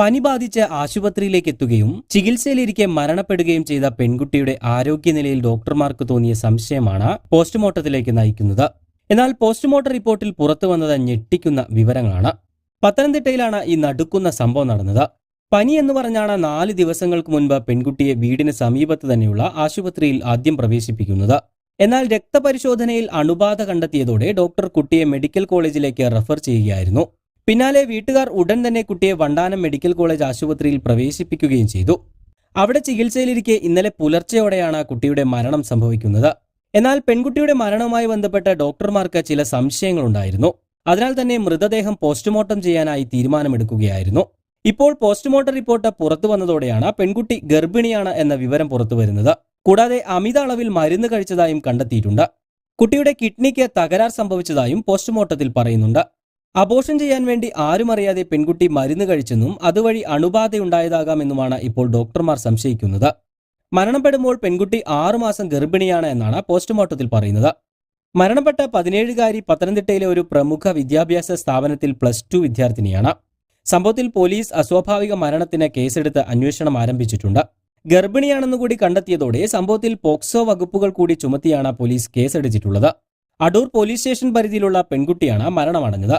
പനി ബാധിച്ച് ആശുപത്രിയിലേക്ക് എത്തുകയും ചികിത്സയിലിരിക്കെ മരണപ്പെടുകയും ചെയ്ത പെൺകുട്ടിയുടെ ആരോഗ്യനിലയിൽ ഡോക്ടർമാർക്ക് തോന്നിയ സംശയമാണ് പോസ്റ്റ്മോർട്ടത്തിലേക്ക് നയിക്കുന്നത്. എന്നാൽ പോസ്റ്റ്മോർട്ടം റിപ്പോർട്ടിൽ പുറത്തു വന്നത് ഞെട്ടിക്കുന്ന വിവരങ്ങളാണ്. പത്തനംതിട്ടയിലാണ് ഈ നടുക്കുന്ന സംഭവം നടന്നത്. പനി എന്ന് പറഞ്ഞാണ് നാല് ദിവസങ്ങൾക്ക് മുൻപ് പെൺകുട്ടിയെ വീടിന് സമീപത്ത് തന്നെയുള്ള ആശുപത്രിയിൽ ആദ്യം പ്രവേശിപ്പിക്കുന്നത്. എന്നാൽ രക്തപരിശോധനയിൽ അണുബാധ കണ്ടെത്തിയതോടെ ഡോക്ടർ കുട്ടിയെ മെഡിക്കൽ കോളേജിലേക്ക് റെഫർ ചെയ്യുകയായിരുന്നു. പിന്നാലെ വീട്ടുകാർ ഉടൻ തന്നെ കുട്ടിയെ വണ്ടാനം മെഡിക്കൽ കോളേജ് ആശുപത്രിയിൽ പ്രവേശിപ്പിക്കുകയും ചെയ്തു. അവിടെ ചികിത്സയിലിരിക്കെ ഇന്നലെ പുലർച്ചെയോടെയാണ് കുട്ടിയുടെ മരണം സംഭവിക്കുന്നത്. എന്നാൽ പെൺകുട്ടിയുടെ മരണവുമായി ബന്ധപ്പെട്ട ഡോക്ടർമാർക്ക് ചില സംശയങ്ങളുണ്ടായിരുന്നു. അതിനാൽ തന്നെ മൃതദേഹം പോസ്റ്റ്മോർട്ടം ചെയ്യാനായി തീരുമാനമെടുക്കുകയായിരുന്നു. ഇപ്പോൾ പോസ്റ്റ്മോർട്ടം റിപ്പോർട്ട് പുറത്തു വന്നതോടെയാണ് പെൺകുട്ടി ഗർഭിണിയാണ് എന്ന വിവരം പുറത്തു വരുന്നത്. കൂടാതെ അമിത അളവിൽ മരുന്ന് കഴിച്ചതായും കണ്ടെത്തിയിട്ടുണ്ട്. കുട്ടിയുടെ കിഡ്നിക്ക് തകരാർ സംഭവിച്ചതായും പോസ്റ്റ്മോർട്ടത്തിൽ പറയുന്നുണ്ട്. അബോഷൻ ചെയ്യാൻ വേണ്ടി ആരും അറിയാതെ പെൺകുട്ടി മരുന്ന് കഴിച്ചെന്നും അതുവഴി അണുബാധയുണ്ടായതാകാമെന്നുമാണ് ഇപ്പോൾ ഡോക്ടർമാർ സംശയിക്കുന്നത്. മരണപ്പെടുമ്പോൾ പെൺകുട്ടി ആറുമാസം ഗർഭിണിയാണ് എന്നാണ് പോസ്റ്റ്മോർട്ടത്തിൽ പറയുന്നത്. മരണപ്പെട്ട പതിനേഴുകാരി പത്തനംതിട്ടയിലെ ഒരു പ്രമുഖ വിദ്യാഭ്യാസ സ്ഥാപനത്തിൽ പ്ലസ് ടു വിദ്യാർത്ഥിനിയാണ്. സംഭവത്തിൽ പോലീസ് അസ്വാഭാവിക മരണത്തിന് കേസെടുത്ത് അന്വേഷണം ആരംഭിച്ചിട്ടുണ്ട്. ഗർഭിണിയാണെന്ന് കൂടി കണ്ടെത്തിയതോടെ സംഭവത്തിൽ പോക്സോ വകുപ്പുകൾ കൂടി ചുമത്തിയാണ് പോലീസ് കേസെടുത്തിട്ടുള്ളത്. അടൂർ പോലീസ് സ്റ്റേഷൻ പരിധിയിലുള്ള പെൺകുട്ടിയാണ് മരണമടഞ്ഞത്.